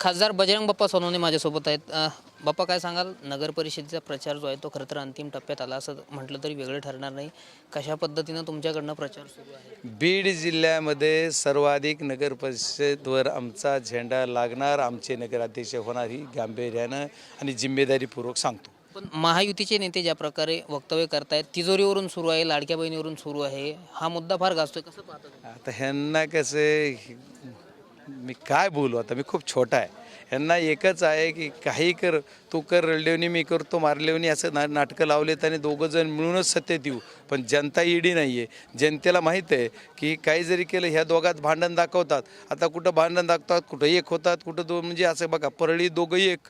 खासदार बजरंग बाप्पा सोनवणे माझ्यासोबत आहेत. बाप्पा काय सांगाल? नगर परिषदेचा प्रचार जो आहे तो खरं तर अंतिम टप्प्यात आला असं म्हटलं तरी वेगळं ठरणार नाही. कशा पद्धतीनं तुमच्याकडनं प्रचार सुरू आहे? बीड जिल्ह्यामध्ये सर्वाधिक नगर परिषदवर आमचा झेंडा लागणार आमचे नगराध्यक्ष होणार ही गांभीर्यानं आणि जिम्मेदारीपूर्वक सांगतो. पण महायुतीचे नेते ज्या प्रकारे वक्तव्य करतायत तिजोरीवरून सुरू आहे लाडक्या बहिणीवरून सुरू आहे. हा मुद्दा फार गाजतोय कसं पाहता? आता ह्यांना कसं मी काय बोलू? आता मी खूप छोटा आहे. ह्यांना एकच आहे की काही कर तू कर रडलेवनी मी करतो मारलेवनी असं ना नाटकं लावलेत आणि दोघं जण मिळूनच सत्य येऊ पण जनता ईडी नाही आहे जनतेला माहीत आहे की काही जरी केलं ह्या दोघात भांडण दाखवतात. आता कुठं भांडण दाखवतात कुठं एक होतात कुठं दोन म्हणजे असं बघा परळी दोघंही एक.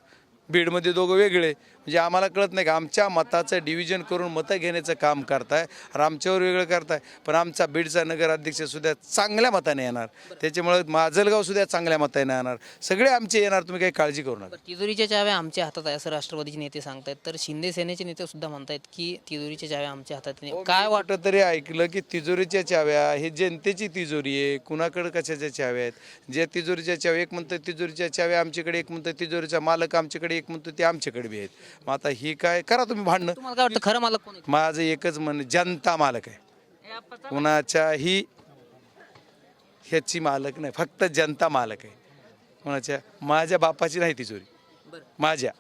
बीडमध्ये दोघं वेगळे. म्हणजे आम्हाला कळत नाही का आमच्या मताचं डिव्हिजन करून मतं घेण्याचं काम करताय. आणि आमच्यावर वेगळं करताय. पण आमचा बीडचा नगराध्यक्ष सुद्धा चांगल्या मताने येणार. त्याच्यामुळं माजलगाव सुद्धा चांगल्या मताने येणार. सगळे आमचे येणार तुम्ही काही काळजी करू नका. तिजोरीच्या चाव्या आमच्या हातात आहे असं राष्ट्रवादीचे नेते सांगतायत. तर शिंदे सेनेचे नेते सुद्धा म्हणतायत की तिजोरीच्या चाव्या आमच्या हातात नाही. काय वाट वाटत तरी ऐकलं की तिजोरीच्या चाव्या ही जनतेची तिजोरी आहे. कुणाकडे कशाच्या चाव्या आहेत? जे तिजोरीच्या चाव्या एक म्हणतं तिजोरीच्या चाव्या आमच्याकडे एक म्हणतं तिजोरीचा मालक आमच्याकडे एक म्हणतो ते आमच्याकडे बी आहेत. मग आता ही काय करा तुम्ही भांडणं. तुम्हाला काय वाटतं खरं मालक कोण आहे? माझं एकच म्हण जनता मालक आहे. कुणाच्याही ह्याची मालक नाही फक्त जनता मालक आहे. कुणाच्या माझ्या बापाची नाही तिजोरी बरं. माझ्या.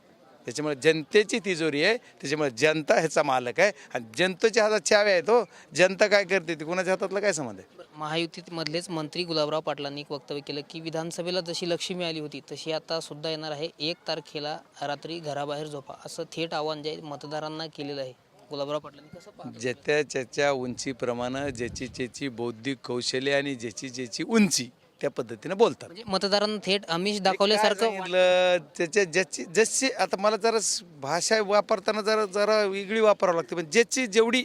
त्याच्यामुळे जनतेची तिजोरी आहे त्याच्यामुळे जनता ह्याचा मालक आहे. आणि जनतेच्या हातात चाव्या आहेत हो. जनता काय करते ती कुणाच्या हातातला काय संबंध आहे? महायुतीमधलेच मंत्री गुलाबराव पाटलांनी एक वक्तव्य केलं की विधानसभेला जशी लक्ष्मी आली होती तशी आता सुद्धा येणार आहे. एक तारखेला रात्री घराबाहेर झोपा. असं थेट आव्हान जे आहे मतदारांना केलेलं आहे. गुलाबराव पाटलांनी कसं? ज्याच्या ज्याच्या उंचीप्रमाणे ज्याची ज्याची बौद्धिक कौशल्य आणि ज्याची ज्याची उंची त्या पद्धतीने बोलतात. म्हणजे मतदारांना थेट आमिष काय दाखवल्यासारखं सांगितलं त्याच्या ज्याची जशी आता मला जरा स- भाषा वापरताना जरा जरा वेगळी वापरावं लागते पण ज्याची जेवढी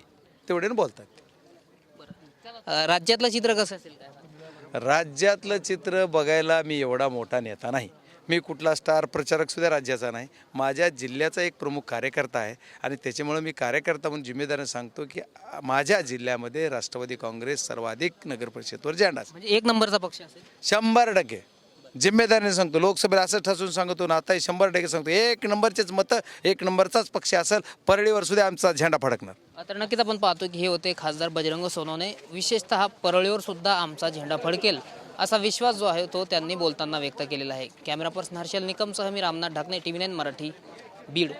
तेवढ्याने बोलतात अं, राज्यातलं चित्र कसं असेल? काय? राज्यातलं चित्र बघायला मी एवढा मोठा नेता नाही. मी कुठला स्टार प्रचारक सुद्धा राज्याचा नाही. माझ्या जिल्ह्याचा एक प्रमुख कार्यकर्ता आहे आणि त्याच्यामुळे मी कार्यकर्ता म्हणून जिम्मेदारीने सांगतो की माझ्या जिल्ह्यामध्ये राष्ट्रवादी काँग्रेस सर्वाधिक नगर परिषदवर झेंडा. म्हणजे एक नंबरचा पक्ष असेल. शंभर टक्के. जिम्मेदारीने सांगतो लोकसभेला असं ठसून सांगतो ना आता शंभर टक्के सांगतो. एक नंबरचेच मतं एक नंबरचाच पक्ष असेल परळीवर सुद्धा आमचा झेंडा फडकणार. तर नक्कीच आपण पाहतो की हे होते खासदार बजरंग सोनवणे. विशेषतः परळीवर सुद्धा आमचा झेंडा फडकेल. असा विश्वास जो आहे तो त्यांनी बोलताना व्यक्त केलेला आहे. कॅमेरा पर्सन हर्षल निकमसह मी Ramnath Dhakne T V nine Marathi Beed.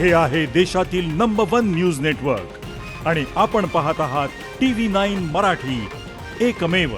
हे आहे देशातील नंबर वन न्यूज नेटवर्क आणि आपण पाहत आहात टी व्ही नाईन मराठी. एकमेव